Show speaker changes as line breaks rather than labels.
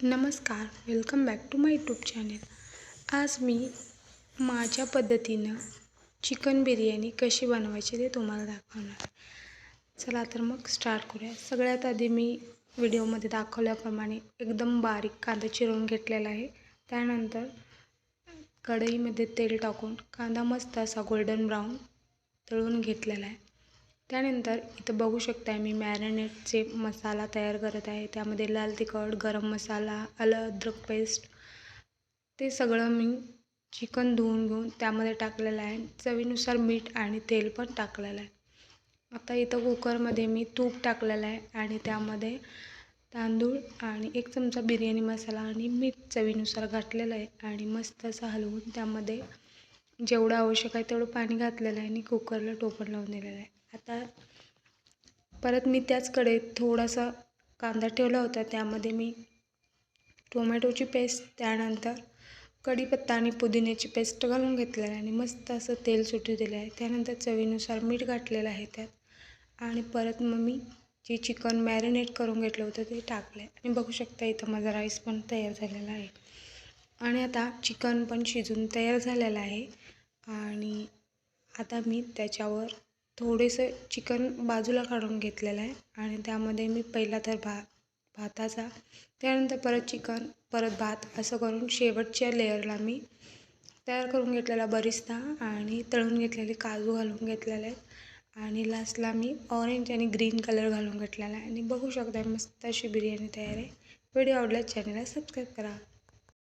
नमस्कार welcome back to my YouTube channel आज मी माझ्या पद्धतीनं चिकन बिर्याणी कशी बनवायची ते तुम्हाला दाखवणार. चला तर मग स्टार्ट करूया. सगळ्यात आधी मी व्हिडिओमध्ये दाखवल्याप्रमाणे एकदम बारीक कांदा चिरून घेतलेला आहे. त्यानंतर कढईमध्ये तेल टाकून कांदा मस्त असा गोल्डन ब्राऊन तळून घेतलेला आहे. त्यानंतर इथं बघू शकताय मी मॅरिनेटचे मसाला तयार करत आहे. त्यामध्ये लाल तिखट गरम मसाला आलं अद्रक पेस्ट ते सगळं मी चिकन धुवून घेऊन त्यामध्ये टाकलेलं आहे. चवीनुसार मीठ आणि तेल पण टाकलेलं आहे. आता इथं कुकरमध्ये मी तूप टाकलेलं आहे आणि त्यामध्ये तांदूळ आणि एक चमचा बिर्याणी मसाला आणि मीठ चवीनुसार घातलेलं आहे आणि मस्त असं हलवून त्यामध्ये जेवढं आवश्यक आहे तेवढं पाणी घातलेलं आहे आणि कुकरला टोपण लावून दिलेलं आहे. आता परत मी त्याच कढईत थोडासा कांदा ठेवला होता. त्यामध्ये मी टोमॅटोची पेस्ट त्यानंतर कढीपत्ता आणि पुदिन्याची पेस्ट घालून घेतलेलं आहे आणि मस्त असं तेल सुटू दिलं आहे. त्यानंतर चवीनुसार मीठ घातलेलं आहे त्यात आणि परत मग मी जे चिकन मॅरिनेट करून घेतलं होतं ते टाकलं आहे. आणि बघू शकता इथं माझा राईस पण तयार झालेला आहे. आणि आता चिकन पण शिजून तयार झालेलं आहे. आणि आता मी त्याच्यावर थोडेसं चिकन बाजूला काढून घेतलेलं आहे. आणि त्यामध्ये मी पहिला तर भा भाताचा त्यानंतर परत चिकन परत भात असं करून शेवटच्या लेअरला मी तयार करून घेतलेला बरिस्ता आणि तळून घेतलेले काजू घालून घेतलेले आहेत आणि लास्टला मी ऑरेंज आणि ग्रीन कलर घालून घेतलेला आहे. आणि बघू शकता मस्त अशी बिर्याणी तयार आहे. व्हिडिओ आवडल्यास चॅनलला सबस्क्राईब करा.